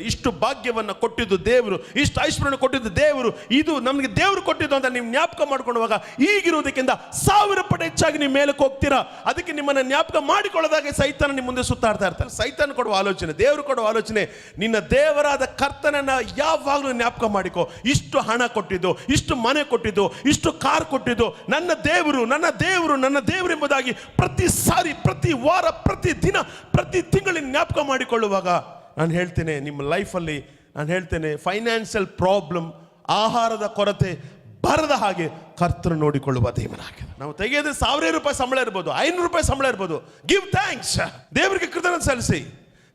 ಇಷ್ಟು ಭಾಗ್ಯವನ್ನು ಕೊಟ್ಟಿದ್ದು ದೇವರು, ಇಷ್ಟು ಐಶ್ವರ್ಯ ಕೊಟ್ಟಿದ್ದು ದೇವರು, ಇದು ನಮಗೆ ದೇವರು ಕೊಟ್ಟಿದ್ದು ಅಂತ ನೀವು ಜ್ಞಾಪಕ ಮಾಡ್ಕೊಳ್ಳುವಾಗ ಈಗಿರುವುದಕ್ಕಿಂತ ಸಾವಿರ ಪಟ್ಟು ಹೆಚ್ಚಾಗಿ ನೀವು ಮೇಲಕ್ಕೆ ಹೋಗ್ತೀರಾ? ಅದಕ್ಕೆ ನಿಮ್ಮನ್ನು ಜ್ಞಾಪಕ ಮಾಡಿಕೊಳ್ಳೋದಾಗೆ ಸೈತಾನ ನಿಮ್ಮ ಮುಂದೆ ಸುತ್ತಾಡ್ತಾ ಇರ್ತಾರೆ ಸೈತಾನ ಕೊಡುವ ಆಲೋಚನೆ, ದೇವರು ಕೊಡುವ ಆಲೋಚನೆ, ನಿನ್ನ ದೇವರಾದ ಕರ್ತನನ್ನ ಯಾವಾಗಲೂ ಜ್ಞಾಪಕ ಮಾಡಿಕೋ. ಇಷ್ಟು ಹಣ ಕೊಟ್ಟಿದ್ದು, ಇಷ್ಟು ಮನೆ ಕೊಟ್ಟಿದ್ದು, ಇಷ್ಟು ಕಾರ್ ಕೊಟ್ಟಿದ್ದು, ನನ್ನ ದೇವರು ನನ್ನ ದೇವರು ನನ್ನ ದೇವರು ಎಂಬುದಾಗಿ ಪ್ರತಿ ಸಾರಿ, ಪ್ರತಿ ವಾರ, ಪ್ರತಿ ದಿನ, ಪ್ರತಿ ತಿಂಗಳಿನ ಜ್ಞಾಪಕ ಮಾಡಿಕೊಳ್ಳುವಾಗ ನಾನು ಹೇಳ್ತೇನೆ, ನಿಮ್ಮ ಲೈಫಲ್ಲಿ ನಾನು ಹೇಳ್ತೇನೆ, ಫೈನಾನ್ಷಿಯಲ್ ಪ್ರಾಬ್ಲಮ್, ಆಹಾರದ ಕೊರತೆ ಬರದ ಹಾಗೆ ಕರ್ತರು ನೋಡಿಕೊಳ್ಳುವ ದೇವನಾಗಿದೆ ನಾವು ತೆಗೆಯೋದು ಸಾವಿರ ರೂಪಾಯಿ ಸಂಬಳ ಇರ್ಬೋದು, ಐನೂರು ರೂಪಾಯಿ ಸಂಬಳ ಇರ್ಬೋದು. ಗಿವ್ ಥ್ಯಾಂಕ್ಸ್ ದೇವರಿಗೆ ಕೃತಜ್ಞತೆ ಸಲ್ಲಿಸಿ.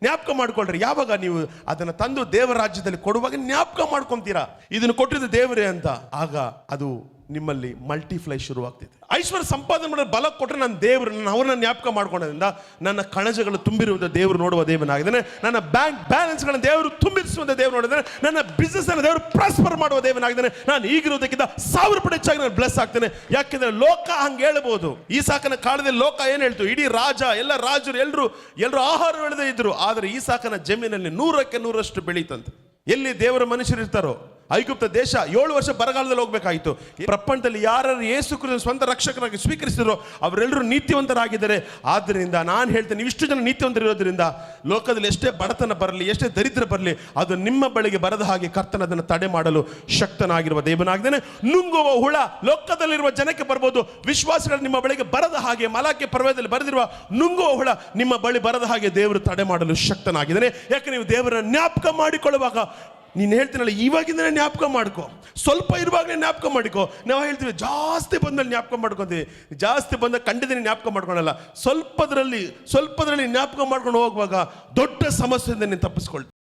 ಜ್ಞಾಪಕ ಮಾಡ್ಕೊಳ್ರಿ ಯಾವಾಗ ನೀವು ಅದನ್ನು ತಂದು ದೇವರ ರಾಜ್ಯದಲ್ಲಿ ಕೊಡುವಾಗ ಜ್ಞಾಪಕ ಮಾಡ್ಕೊಂತೀರಾ? ಇದನ್ನು ಕೊಟ್ಟಿದ್ದು ದೇವರೇ ಅಂತ. ಆಗ ಅದು ನಿಮ್ಮಲ್ಲಿ ಮಲ್ಟಿಫ್ಲೈ ಶುರುವಾಗ್ತಿದೆ. ಐಶ್ವರ್ಯ ಸಂಪಾದನೆ ಮಾಡೋ ಬಲ ಕೊಟ್ಟರೆ ನನ್ನ ದೇವರು, ನನ್ನ ಅವರನ್ನ ಜ್ಞಾಪಕ ಮಾಡ್ಕೊಳ್ಳೋದ್ರಿಂದ ನನ್ನ ಕಣಜಗಳು ತುಂಬಿರುವಂಥ ದೇವರು ನೋಡುವ ದೇವನಾಗಿದ್ದಾನೆ ನನ್ನ ಬ್ಯಾಂಕ್ ಬ್ಯಾಲೆನ್ಸ್ಗಳನ್ನ ದೇವರು ತುಂಬಿಸುವಂಥ ದೇವರು ನೋಡಿದ್ರೆ ನನ್ನ ಬಿಸ್ನೆಸ್ ಅನ್ನು ದೇವರು ಪ್ರಾಸ್ಪರ್ ಮಾಡುವ ದೇವನಾಗಿದ್ದಾನೆ ನಾನು ಈಗಿರೋದಕ್ಕಿಂತ ಸಾವಿರ ರೂಪಾಯಿ ಹೆಚ್ಚಾಗಿ ನಾನು ಬ್ಲೆಸ್ ಆಗ್ತೇನೆ. ಯಾಕೆಂದರೆ ಲೋಕ ಹಂಗೆ ಹೇಳ್ಬೋದು. ಈ ಸಾಕನ ಕಾಲದಲ್ಲಿ ಲೋಕ ಏನು ಹೇಳ್ತು? ಇಡೀ ರಾಜ, ಎಲ್ಲ ರಾಜರು ಎಲ್ಲರೂ ಎಲ್ಲರೂ ಆಹಾರ ಬೆಳೆದೇ ಇದ್ರು. ಆದರೆ ಈ ಸಾಕನ ಜಮೀನಲ್ಲಿ ನೂರಕ್ಕೆ ನೂರಷ್ಟು ಬೆಳೀತಂತೆ. ಎಲ್ಲಿ ದೇವರ ಮನುಷ್ಯರು ಇರ್ತಾರೋ? ಐಗುಪ್ತ ದೇಶ ಏಳು ವರ್ಷ ಬರಗಾಲದಲ್ಲಿ ಹೋಗ್ಬೇಕಾಯಿತು. ಪ್ರಪಂಚದಲ್ಲಿ ಯಾರು ಯೇಸು ಕ್ರಿಸ್ತನ ಸ್ವಂತ ರಕ್ಷಕರಾಗಿ ಸ್ವೀಕರಿಸಿದ್ರು ಅವರೆಲ್ಲರೂ ನೀತಿವಂತರಾಗಿದ್ದಾರೆ. ಆದ್ದರಿಂದ ನಾನು ಹೇಳ್ತೇನೆ ಇಷ್ಟು ಜನ ನೀತಿವಂತರಿರೋದ್ರಿಂದ ಲೋಕದಲ್ಲಿ ಎಷ್ಟೇ ಬಡತನ ಬರಲಿ, ಎಷ್ಟೇ ದರಿದ್ರ ಬರಲಿ, ಅದು ನಿಮ್ಮ ಬಳಿಗೆ ಬರದ ಹಾಗೆ ಕರ್ತನ ಅದನ್ನು ತಡೆ ಮಾಡಲು ಶಕ್ತನಾಗಿರುವ ದೇವನಾಗಿದ್ದಾನೆ. ನುಂಗುವ ಹುಳ ಲೋಕದಲ್ಲಿರುವ ಜನಕ್ಕೆ ಬರ್ಬೋದು, ವಿಶ್ವಾಸಗಳು ನಿಮ್ಮ ಬಳಿಗೆ ಬರದ ಹಾಗೆ ಮಲಾಕೆ ಪರ್ವದಲ್ಲಿ ಬರೆದಿರುವ ನುಂಗುವ ಹುಳ ನಿಮ್ಮ ಬಳಿ ಬರದ ಹಾಗೆ ದೇವರು ತಡೆ ಮಾಡಲು ಶಕ್ತನಾಗಿದ್ದಾನೆ. ಯಾಕೆ, ನೀವು ದೇವರನ್ನು ಜ್ಞಾಪಕ ಮಾಡಿಕೊಳ್ಳುವಾಗ ನೀನು ಹೇಳ್ತೀನಲ್ಲ ಇವಾಗಿಂದಲೇ ಜ್ಞಾಪಕ ಮಾಡ್ಕೊ. ಸ್ವಲ್ಪ ಇರುವಾಗಲೇ ಜ್ಞಾಪಕ ಮಾಡಿಕೊ. ನಾವು ಹೇಳ್ತೀವಿ, ಜಾಸ್ತಿ ಬಂದಲ್ಲಿ ಜ್ಞಾಪಕ ಮಾಡ್ಕೊತೀವಿ. ಜಾಸ್ತಿ ಬಂದ ಖಂಡಿತ ಜ್ಞಾಪಕ ಮಾಡ್ಕೊಳಲ್ಲ. ಸ್ವಲ್ಪದರಲ್ಲಿ ಸ್ವಲ್ಪದರಲ್ಲಿ ಜ್ಞಾಪಕ ಮಾಡ್ಕೊಂಡು ಹೋಗುವಾಗ ದೊಡ್ಡ ಸಮಸ್ಯೆಯಿಂದ ನೀನು ತಪ್ಪಿಸ್ಕೊಳ್ತೀವಿ